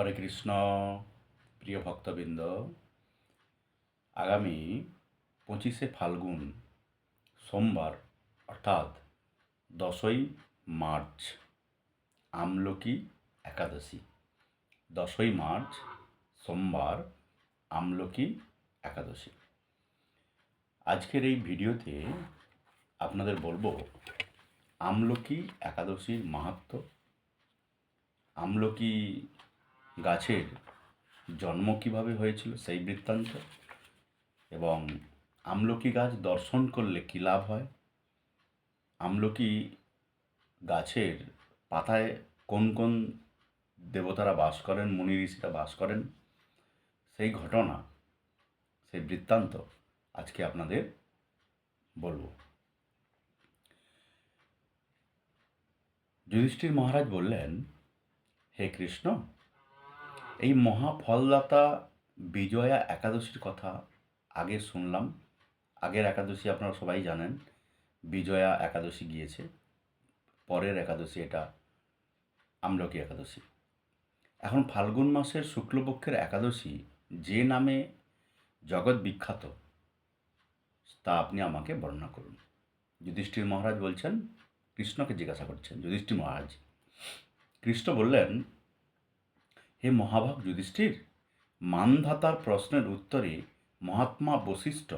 হরে কৃষ্ণ, প্রিয় ভক্তবৃন্দ, আগামী পঁচিশে ফাল্গুন সোমবার, অর্থাৎ দশই মার্চ, আমলকি একাদশী। দশই মার্চ সোমবার, আমলকি একাদশী। আজকের এই ভিডিওতে আপনাদের বলব, আমলকি একাদশীর মাহাত্ম্য আমলকি গাছের জন্ম কীভাবে হয়েছিল সেই বৃত্তান্ত এবং আমলকি গাছ দর্শন করলে কী লাভ হয়? আমলকি গাছের পাতায় কোন কোন দেবতারা বাস করেন, মুনি ঋষিরা বাস করেন? সেই ঘটনা, সেই বৃত্তান্ত আজকে আপনাদের বলব। যুধিষ্ঠির মহারাজ বললেন, হে কৃষ্ণ এই মহাফলদাতা বিজয়া একাদশীর কথা আগে শুনলাম। আগের একাদশী আপনারা সবাই জানেন, বিজয়া একাদশী গিয়েছে। পরের একাদশী এটা আমলকি একাদশী। এখন ফাল্গুন মাসের শুক্লপক্ষের একাদশী যে নামে জগৎ বিখ্যাত, তা আপনি আমাকে বর্ণনা করুন। যুধিষ্ঠির মহারাজ বলছেন, কৃষ্ণকে জিজ্ঞাসা করছেন, যুধিষ্ঠির মহারাজ, কৃষ্ণ বললেন হে মহাভাগ যুধিষ্ঠির, মানধাতার প্রশ্নের উত্তরে মহাত্মা বশিষ্ঠ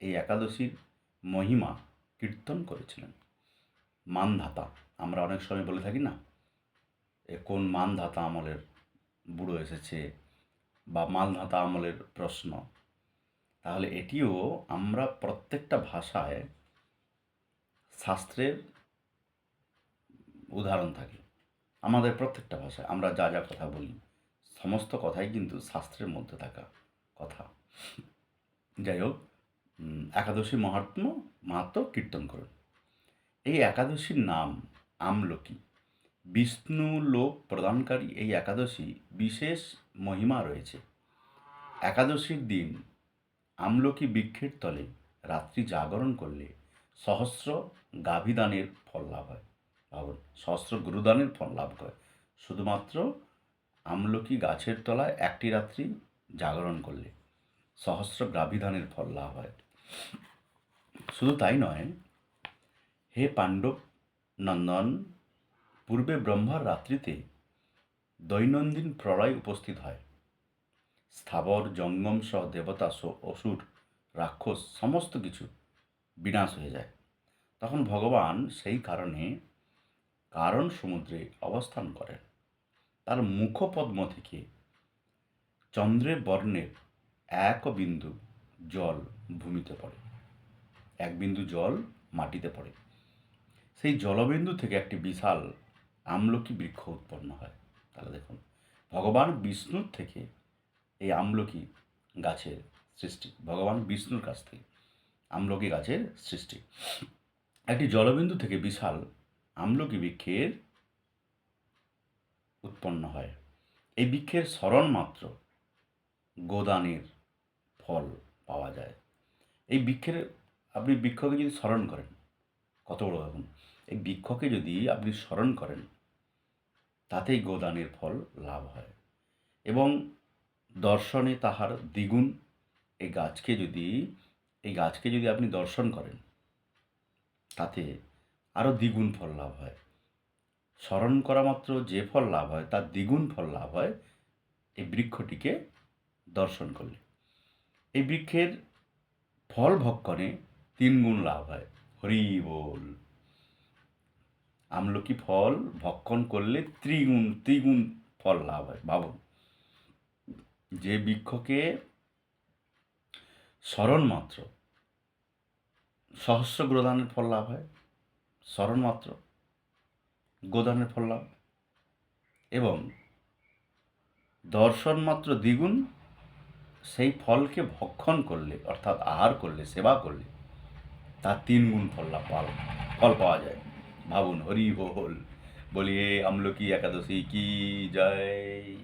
এই একাদশীর মহিমা কীর্তন করেছিলেন। মানধাতা, আমরা অনেক সময় বলে থাকি না? এ কোন মানধাতা আমলের বুড়ো এসেছে বা মানধাতা আমলের প্রশ্ন? তাহলে এটিও আমরা প্রত্যেকটা ভাষায় শাস্ত্রের উদাহরণ থাকে। আমাদের প্রত্যেকটা ভাষায়, আমরা যা যা কথা বলি। সমস্ত কথাই কিন্তু শাস্ত্রের মধ্যে থাকা কথা। যাই হোক একাদশী মাহাত্ম মাহাত্ম কীর্তন করুন। এই একাদশীর নাম আমলকি। বিষ্ণু লোক প্রদানকারী এই একাদশী বিশেষ মহিমা রয়েছে। একাদশীর দিন আমলকি বৃক্ষের তলে রাত্রি জাগরণ করলে সহস্র গাভিদানের ফল লাভ হয়। সহস্র গুরুদানের ফল লাভ করে। শুধুমাত্র আমলকি গাছের তলায় একটি রাত্রি জাগরণ করলে সহস্র গ্রাভিধানের ফল লাভ হয়। শুধু তাই নয়, হে পাণ্ডব নন্দন, পূর্বে ব্রহ্মার রাত্রিতে দৈনন্দিন প্রলয় উপস্থিত হয়। স্থাবর, জঙ্গম সহ দেবতা অসুর, রাক্ষস সমস্ত কিছু বিনাশ হয়ে যায়। তখন ভগবান সেই কারণে কারণ সমুদ্রে অবস্থান করেন। তার মুখপদ্ম থেকে চন্দ্রের বর্ণের এক বিন্দু জল ভূমিতে পড়ে। এক বিন্দু জল মাটিতে পড়ে। সেই জলবিন্দু থেকে একটি বিশাল আমলকি বৃক্ষ উৎপন্ন হয়। তাহলে দেখুন, ভগবান বিষ্ণুর থেকে এই আমলকি গাছের সৃষ্টি, ভগবান বিষ্ণুর কাছ থেকে আমলকি গাছের সৃষ্টি। একটি জলবিন্দু থেকে বিশাল আমলকি বৃক্ষের উৎপন্ন হয়। এই বৃক্ষের স্মরণ মাত্র গোদানের ফল পাওয়া যায়। এই বৃক্ষের, আপনি বৃক্ষকে যদি স্মরণ করেন, কত বড় এখন এই বৃক্ষকে যদি আপনি স্মরণ করেন, তাতেই গোদানের ফল লাভ হয়। এবং দর্শনে তাহার দ্বিগুণ, এই গাছকে যদি, এই গাছকে যদি আপনি দর্শন করেন, তাতে আরও দ্বিগুণ ফল লাভ হয়। স্মরণ করা মাত্র যে ফল লাভ হয়, তার দ্বিগুণ ফল লাভ হয়, এই বৃক্ষটিকে দর্শন করলে। এই বৃক্ষের ফল ভক্ষণে তিন গুণ লাভ হয়। হরি বল। আমলকি ফল ভক্ষণ করলে ত্রিগুণ ত্রিগুণ ফল লাভ হয় ভাবুন যে বৃক্ষকে স্মরণ মাত্র, সহস্র গ্রদানের ফল লাভ হয়, স্মরণ মাত্র গোদানের ফল লাভ। এবং দর্শন মাত্র দ্বিগুণ, সেই ফলকে ভক্ষণ করলে, অর্থাৎ আহার করলে, সেবা করলে, তার তিন গুণ ফল লাভ পাওয়া ফল পাওয়া যায়। ভাবুন, হরি বল বলিয়ে আমলকি একাদশী কি যায়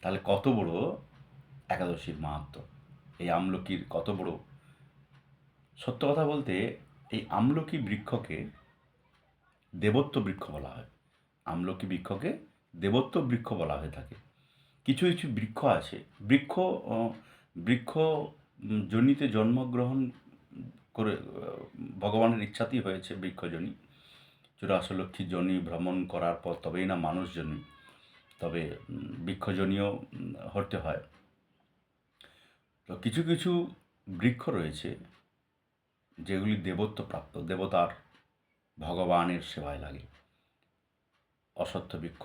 তাহলে কত বড় একাদশীর মাহাত্ম? এই আমলকির কত বড়? সত্য কথা বলতে, এই আমলকি বৃক্ষকে দেবত্ব বৃক্ষ বলা হয়। আমলকি বৃক্ষকে দেবত্ব বৃক্ষ বলা হয়ে থাকে। কিছু কিছু বৃক্ষ আছে। বৃক্ষ বৃক্ষ জনিতে জন্মগ্রহণ করে ভগবানের ইচ্ছাতেই হয়েছে বৃক্ষজনী চুরাশো লক্ষ্মী জনি ভ্রমণ করার পর তবেই না মানুষ জন্ম। তবে বৃক্ষজনীয় হতে হয়। তো কিছু কিছু বৃক্ষ রয়েছে, যেগুলি দেবত্ব প্রাপ্ত, দেবতার ভগবানের সেবায় লাগে। অশ্বত্থ বৃক্ষ,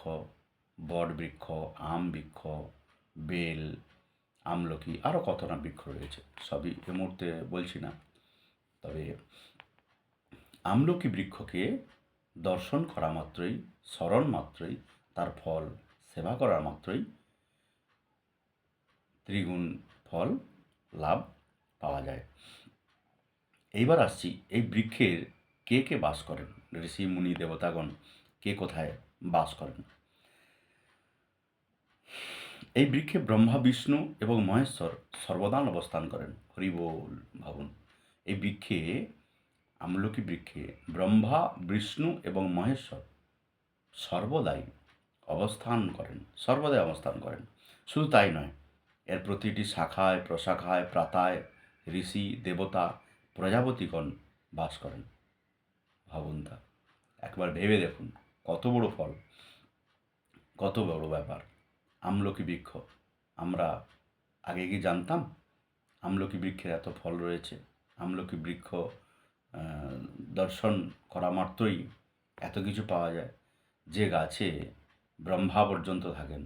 বট বৃক্ষ, আম বৃক্ষ, বেল, আমলকি, আরও কত না বৃক্ষ রয়েছে, সবই এ মুহূর্তে বলছি না। তবে আমলকি বৃক্ষকে দর্শন করা মাত্রই, স্মরণ মাত্রই, তার ফল সেবা করা মাত্রই ত্রিগুণ ফল, লাভ পাওয়া যায়। এইবার আসছি এই বৃক্ষের কে কে বাস করেন? ঋষি, মুনি, দেবতাগণ, কে কোথায় বাস করেন? এই বৃক্ষে ব্রহ্মা, বিষ্ণু এবং মহেশ্বর সর্বদান অবস্থান করেন। হরিবোল ভাবুন। এই বৃক্ষে, আমলকি বৃক্ষে ব্রহ্মা, বিষ্ণু এবং মহেশ্বর সর্বদাই অবস্থান করেন। সর্বদাই অবস্থান করেন। শুধু তাই নয়, এর প্রতিটি শাখায়, প্রশাখায়, প্রাতায় ঋষি, দেবতা, প্রজাপতিগণ বাস করেন। ভাবুন তা একবার ভেবে দেখুন, কত বড় ফল, কত বড় ব্যাপার। আমলকি বৃক্ষ, আমরা আগে কি জানতাম আমলকি বৃক্ষের এত ফল রয়েছে? আমলকি বৃক্ষ দর্শন করা মাত্রই এত কিছু পাওয়া যায়। যে গাছে ব্রহ্মা পর্যন্ত থাকেন,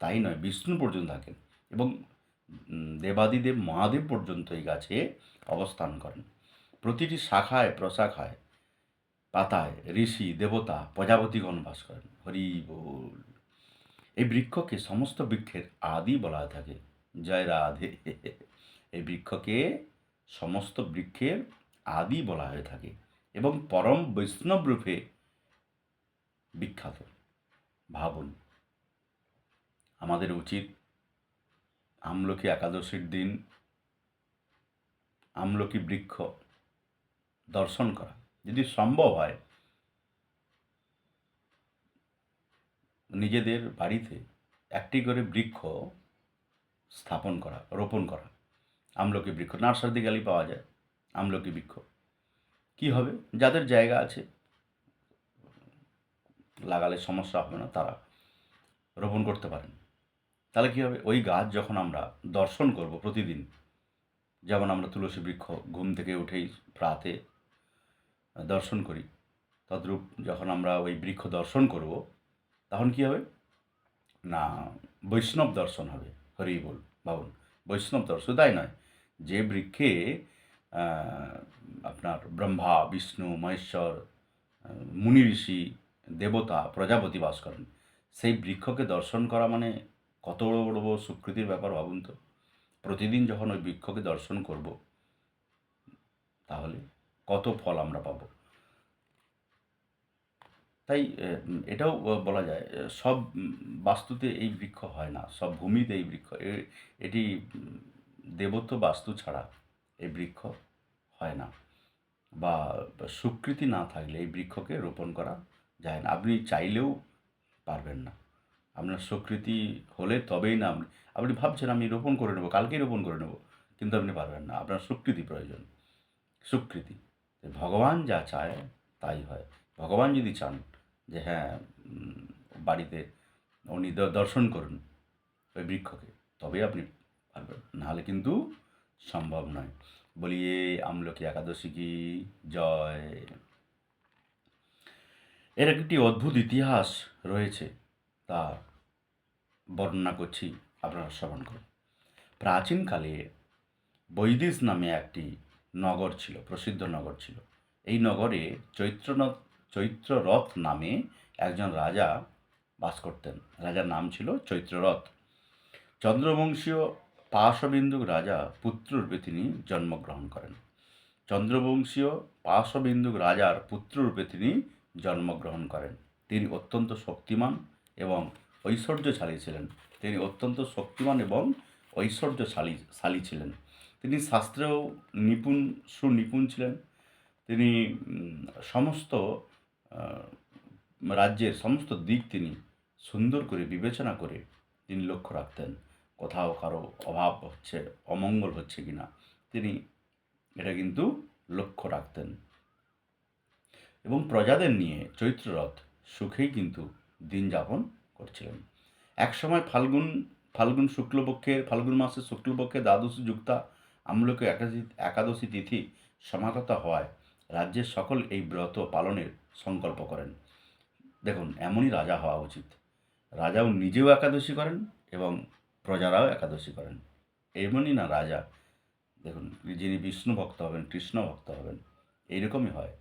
তাই নয়, বিষ্ণু পর্যন্ত থাকেন এবং দেবাদিদেব, মহাদেব পর্যন্ত এই গাছে অবস্থান করেন। প্রতিটি শাখায়, প্রশাখায় পাতায় ঋষি, দেবতা, প্রজাপতিগণ বাস করেন। হরি বল। এই বৃক্ষকে সমস্ত বৃক্ষের আদি বলা থাকে। জয় রাধে। এই বৃক্ষকে সমস্ত বৃক্ষের আদি বলা হয়ে থাকে এবং পরম বৈষ্ণব রূপে বিখ্যাত। ভাবুন, আমাদের উচিত আমলকি একাদশীর দিন আমলকি বৃক্ষ দর্শন করা। যদি সম্ভব হয়, নিজেদের বাড়িতে একটি করে বৃক্ষ স্থাপন করা, রোপণ করা। আমলকি বৃক্ষ, নার্সারিতে গেলেই পাওয়া যায় আমলকি বৃক্ষ। কি হবে? যাদের জায়গা আছে, লাগালে সমস্যা হবে না, তারা রোপণ করতে পারেন। তাহলে কী হবে? ওই গাছ যখন আমরা দর্শন করব প্রতিদিন, যেমন আমরা তুলসী বৃক্ষ ঘুম থেকে উঠেই প্রাতে দর্শন করি। তদ্রূপ যখন আমরা ওই বৃক্ষ দর্শন করব, তখন কী হবে? না, বৈষ্ণব দর্শন হবে, হরি বল, ভাবুন। বৈষ্ণব দর্শন তাই নয়, যে বৃক্ষে আপনার ব্রহ্মা, বিষ্ণু, মহেশ্বর মুনি ঋষি, দেবতা, প্রজাপতি বাস করেন, সেই বৃক্ষকে দর্শন করা মানে কত বড় বড় সুকৃতির ব্যাপার ভাবুন তো। প্রতিদিন যখন ওই বৃক্ষকে দর্শন করব, তাহলে কত ফল আমরা পাবো। তাই এটাও বলা যায় সব বাস্তুতে এই বৃক্ষ হয় না, সব ভূমিতে এই বৃক্ষ এটি দেবত্ব বাস্তু ছাড়া এই বৃক্ষ হয় না বা স্বীকৃতি না থাকলে এই বৃক্ষকে রোপণ করা যায় না। আপনি চাইলেও পারবেন না। আপনার স্বীকৃতি হলে তবেই না আপনি আপনি ভাবছেন আমি রোপণ করে নেব, কালকেই রোপণ করে নেব, কিন্তু আপনি পারবেন না। আপনার স্বীকৃতি প্রয়োজন স্বীকৃতি ভগবান যা চায়, তাই হয়। ভগবান যদি চান যে হ্যাঁ বাড়িতে উনি দর্শন করুন ওই বৃক্ষকে, তবেই আপনি পারবেন। নাহলে কিন্তু সম্ভব নয়। বলিয়ে আমলকি একাদশী কি? জয়। এর একটি অদ্ভুত ইতিহাস রয়েছে, তা বর্ণনা করছি, আপনারা শ্রবণ করুন। প্রাচীনকালে বৈদিশ নামে একটি নগর ছিল, প্রসিদ্ধ নগর ছিল। এই নগরে চৈত্রনাথ চৈত্ররথ নামে একজন রাজা বাস করতেন। রাজার নাম ছিল চৈত্ররথ। চন্দ্রবংশীয় পাশবিন্দু রাজা পুত্ররূপে তিনি জন্মগ্রহণ করেন। চন্দ্রবংশীয় পাশবিন্দু রাজার পুত্ররূপে তিনি জন্মগ্রহণ করেন। তিনি অত্যন্ত শক্তিমান এবং ঐশ্বর্যশালী ছিলেন। তিনি অত্যন্ত শক্তিমান এবং ঐশ্বর্যশালী, শালী ছিলেন। তিনি শাস্ত্রেও নিপুণ, সুনিপুণ ছিলেন। তিনি সমস্ত রাজ্যের সমস্ত দিক তিনি সুন্দর করে বিবেচনা করে তিনি লক্ষ্য রাখতেন। কোথাও কারও অভাব হচ্ছে, অমঙ্গল হচ্ছে কি না তিনি এটা কিন্তু লক্ষ্য রাখতেন। এবং প্রজাদের নিয়ে চৈত্ররথ সুখেই কিন্তু দিন যাপন করছিলেন। একসময় ফাল্গুন ফাল্গুন শুক্লপক্ষের, ফাল্গুন মাসের শুক্লপক্ষে দ্বাদশী যুক্তা আমলকে একাদশী একাদশী তিথি সমাগত হওয়ায় রাজ্যের সকল এই ব্রত পালনের সংকল্প করেন। দেখুন, এমনই রাজা হওয়া উচিত। রাজাও নিজেও একাদশী করেন এবং প্রজারাও একাদশী করেন। এমনই না রাজা, দেখুন, যিনি বিষ্ণু ভক্ত হবেন, কৃষ্ণ ভক্ত হবেন, এইরকমই হয়।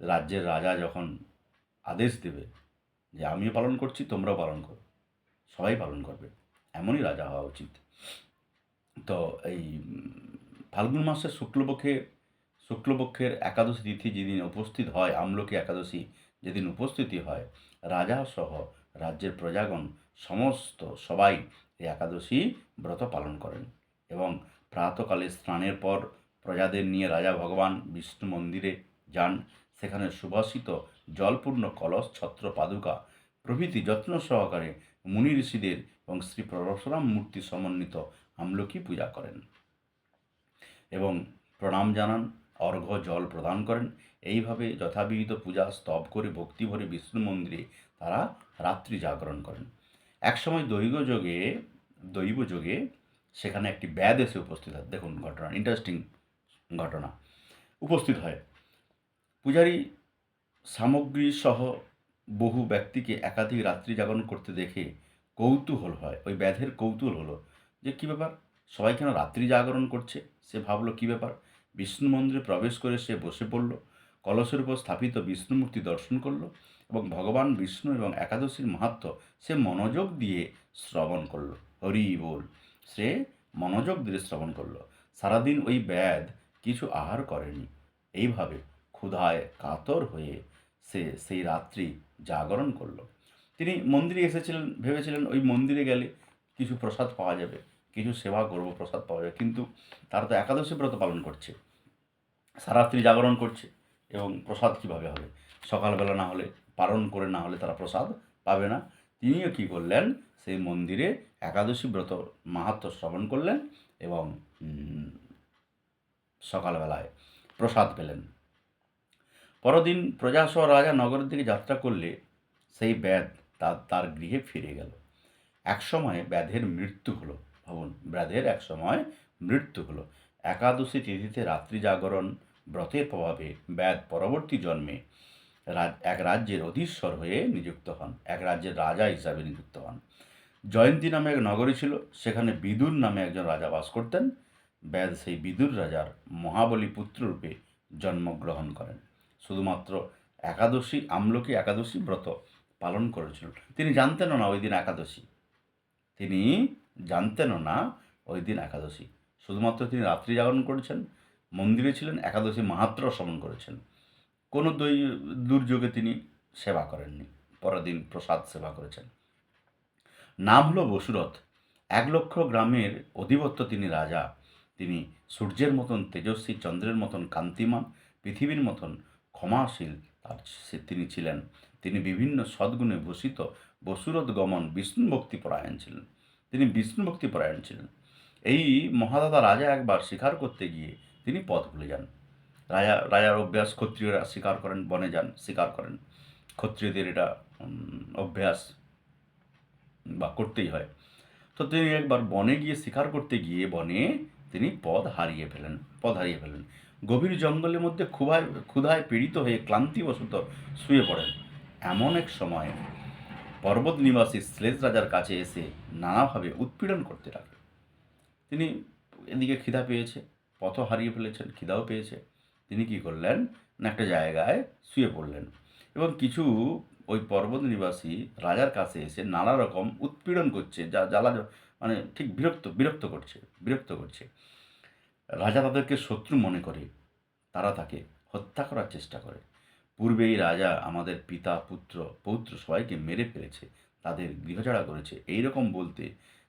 রাজ্যের রাজা যখন আদেশ দেবে যে, আমিও পালন করছি, তোমরাও পালন করো, সবাই পালন করবে। এমনই রাজা হওয়া উচিত। তো এই ফাল্গুন মাসের শুক্লপক্ষে, শুক্লপক্ষের একাদশী তিথি যেদিন উপস্থিত হয়, আমলকি একাদশী যেদিন উপস্থিতি হয়, রাজা সহ রাজ্যের প্রজাগণ সমস্ত সবাই এই একাদশী ব্রত পালন করেন এবং প্রাতকালে স্নানের পর প্রজাদের নিয়ে রাজা ভগবান বিষ্ণু মন্দিরে যান। সেখানে সুবাসিত জলপূর্ণ কলস, ছত্র, পাদুকা প্রভৃতি যত্ন সহকারে মুনি ঋষিদের এবং শ্রী পরশুরাম মূর্তি সমন্বিত আমলকি পূজা করেন এবং প্রণাম জানান অর্ঘ্য জল প্রদান করেন এইভাবে যথাবিহিত পূজা স্তব করে ভক্তি ভরে বিষ্ণু মন্দিরে তারা রাত্রি জাগরণ করেন একসময় দৈব যোগে দৈব যোগে সেখানে একটি ব্যাদ এসে উপস্থিত হয় দেখুন ঘটনা ইন্টারেস্টিং ঘটনা উপস্থিত হয় পূজারী সামগ্রী সহ বহু ব্যক্তিকে একাধিক রাত্রি জাগরণ করতে দেখে কৌতূহল হয় ওই ব্যাধের কৌতূহল হলো যে কী ব্যাপার? সবাই কেন রাত্রি জাগরণ করছে? সে ভাবলো কী ব্যাপার? বিষ্ণু মন্দিরে প্রবেশ করে সে বসে পড়ল, কলসের উপর স্থাপিত বিষ্ণুমূর্তি দর্শন করল এবং ভগবান বিষ্ণু এবং একাদশীর মাহাত্ম সে মনোযোগ দিয়ে শ্রবণ করল। হরি বল। সে মনোযোগ দিয়ে শ্রবণ করল। সারাদিন ওই ব্যাধ কিছু আহার করেনি। এইভাবে ক্ষুধায় কাতর হয়ে সে সেই রাত্রি জাগরণ করল। তিনি মন্দিরে এসেছিলেন, ভেবেছিলেন ওই মন্দিরে গেলে কিছু প্রসাদ পাওয়া যাবে। কিছু সেবা করব, প্রসাদ পাওয়া যাবে কিন্তু তারা তো একাদশী ব্রত পালন করছে। সারাত্রি জাগরণ করছে এবং প্রসাদ কীভাবে হবে? সকালবেলা না হলে, পালন করে না হলে তারা প্রসাদ পাবে না। তিনিও কী করলেন? সেই মন্দিরে একাদশী ব্রত মাহাত্ম শ্রবণ করলেন এবং সকালবেলায় প্রসাদ পেলেন। পরদিন প্রজাসহ রাজা নগরের দিকে যাত্রা করলে সেই ব্যাধ তার তার গৃহে ফিরে গেল। একসময় ব্যাধের মৃত্যু হলো। ভাবুন। ব্যাধের একসময় মৃত্যু হলো। একাদশী তিথিতে রাত্রি জাগরণ, ব্রতের প্রভাবে ব্যাধ পরবর্তী জন্মে এক রাজ্যের অধীশ্বর হয়ে নিযুক্ত হন। এক রাজ্যের রাজা হিসাবে নিযুক্ত হন। জয়ন্তী নামে এক নগরী ছিল। সেখানে বিদুর নামে একজন রাজা বাস করতেন। ব্যাদ সেই বিদুর রাজার মহাবলী পুত্ররূপে জন্মগ্রহণ করেন। শুধুমাত্র একাদশী, আমলকি একাদশী ব্রত পালন করেছিল। তিনি জানতেনও না ওই দিন একাদশী। তিনি জানতেনও না ওই দিন একাদশী। শুধুমাত্র তিনি রাত্রি জাগরণ করেছেন, মন্দিরে ছিলেন, একাদশী মাহাত্র শ্রবণ করেছেন। কোনো দৈ দুর্যোগে তিনি সেবা করেননি, পরের দিন প্রসাদ সেবা করেছেন। নাম হলো বসুরথ। এক লক্ষ গ্রামের অধিপত্য তিনি রাজা। তিনি সূর্যের মতন তেজস্বী, চন্দ্রের মতন কান্তিমান, পৃথিবীর মতন ক্ষমাশীল তার তিনি ছিলেন। তিনি বিভিন্ন সদ্গুণে ভূষিত বসুরথ গমন বিষ্ণু ভক্তি পরায়ণ ছিলেন। তিনি বিষ্ণু ভক্তি পরায়ণ ছিলেন। এই মহাদাদা রাজা একবার শিকার করতে গিয়ে তিনি পথ ভুলে যান। রাজা, রাজার অভ্যাস ক্ষত্রিয়রা শিকার করেন, বনে যান, শিকার করেন। ক্ষত্রিয়দের এটা অভ্যাস বা করতেই হয়। তো তিনি একবার বনে গিয়ে শিকার করতে গিয়ে বনে তিনি পদ হারিয়ে ফেলেন পদ হারিয়ে ফেলেন। গভীর জঙ্গলের মধ্যে ক্ষুধায় ক্ষুধায় পীড়িত হয়ে ক্লান্তিবশত শুয়ে পড়েন। এমন এক সময় পর্বত নিবাসী শ্লেষ রাজার কাছে এসে নানাভাবে উৎপীড়ন করতে লাগলেন তিনি এদিকে খিদা পেয়েছে পথ হারিয়ে ফেলেছেন, খিদাও পেয়েছে। তিনি কি করলেন? না, একটা জায়গায় শুয়ে পড়লেন এবং কিছু ওই পর্বত নিবাসী রাজার কাছে এসে নানা রকম উৎপীড়ন করছে, যা, জ্বালা মানে ঠিক বিরক্ত বিরক্ত করছে বিরক্ত করছে। রাজা তাদেরকে শত্রু মনে করে, তারা তাকে হত্যা করার চেষ্টা করে। পূর্বেই রাজা আমাদের পিতা, পুত্র, পৌত্র সবাইকে মেরে ফেলেছে, তাদের গৃহছাড়া করেছে। এই রকম বলতে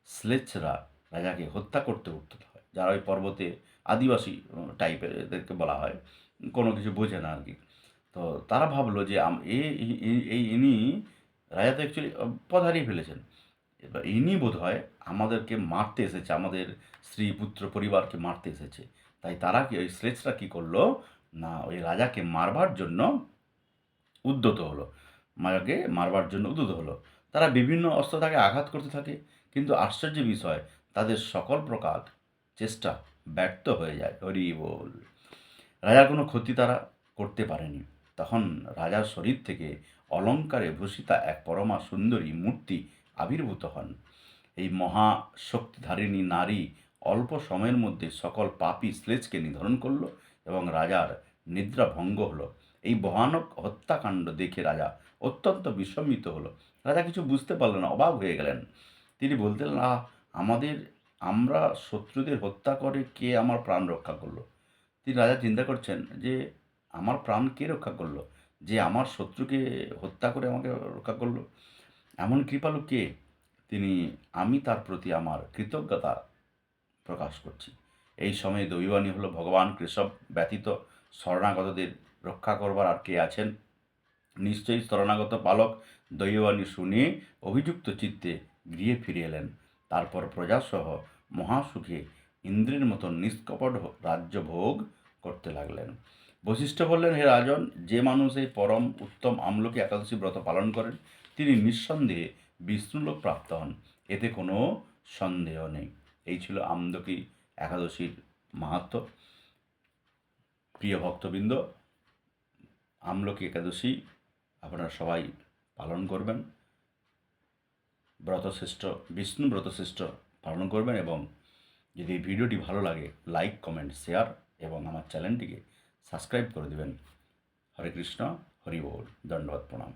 স্লেচ্ছরা রাজাকে হত্যা করতে উঠতে হয়, যারা ওই পর্বতে আদিবাসী টাইপের এদেরকে বলা হয়, কোনো কিছু বোঝে না আর কি তো তারা ভাবলো যে এই ইনি রাজা তো অ্যাকচুয়ালি পদ হারিয়ে ফেলেছেন। এবার ইনি বোধ হয় আমাদেরকে মারতে এসেছে, আমাদের স্ত্রী, পুত্র, পরিবারকে মারতে এসেছে। তাই তারা কি, ওই শ্লেষরা কী করল? না, ওই রাজাকে মারবার জন্য উদ্যত হলো। মায়াকে মারবার জন্য উদ্যত হলো। তারা বিভিন্ন অস্ত্র তাকে আঘাত করতে থাকে, কিন্তু আশ্চর্য বিষয়, তাদের সকল প্রকার চেষ্টা ব্যর্থ হয়ে যায়। হরি বল। রাজার কোনো ক্ষতি তারা করতে পারেনি। তখন রাজার শরীর থেকে অলঙ্কারে ভূষিতা এক পরমা সুন্দরী মূর্তি আবির্ভূত হন। এই মহা শক্তিধারিণী নারী অল্প সময়ের মধ্যে সকল পাপী শ্লেষকে নিধন করল এবং রাজার নিদ্রা ভঙ্গ হলো। এই ভয়ানক হত্যাকাণ্ড দেখে রাজা অত্যন্ত বিস্মিত হলো। রাজা কিছু বুঝতে পারলেন না, অবাক হয়ে গেলেন। তিনি বলতেন, আহ, আমাদের, আমরা শত্রুদের হত্যা করে কে আমার প্রাণ রক্ষা করল? তিনি রাজা চিন্তা করছেন যে, আমার প্রাণ কে রক্ষা করল? যে আমার শত্রুকে হত্যা করে আমাকে রক্ষা করল? এমন কৃপালু কে? তিনি, আমি তার প্রতি আমার কৃতজ্ঞতা প্রকাশ করছি। এই সময়ে দৈবানী হলো ভগবান কৃষব ব্যতীত শরণাগতদের রক্ষা করবার আর কে আছেন? নিশ্চয়ই শরণাগত পালক দৈবানী শুনে অভিযুক্ত চিত্তে গৃহে ফিরে এলেন। তারপর প্রজাসহ মহাসুখে ইন্দ্রের মতন নিষ্কপট রাজ্য ভোগ করতে লাগলেন। বশিষ্ঠ বললেন, হে রাজন, যে মানুষ এই পরম উত্তম আমলকি একাদশী ব্রত পালন করেন, তিনি নিঃসন্দেহে বিষ্ণুলোক প্রাপ্ত হন। এতে কোনো সন্দেহ নেই। এই ছিল আমলকি একাদশীর মাহাত্ম। প্রিয় ভক্তবৃন্দ আমলকি একাদশী আপনারা সবাই পালন করবেন। ব্রতশ্রেষ্ঠ, বিষ্ণু ব্রতশ্রেষ্ঠ পালন করবেন এবং যদি ভিডিওটি ভালো লাগে লাইক কমেন্ট শেয়ার এবং আমার চ্যানেলটিকে সাবস্ক্রাইব করে দেবেন। হরে কৃষ্ণ, হরি বল দণ্ডবাদ প্রণাম।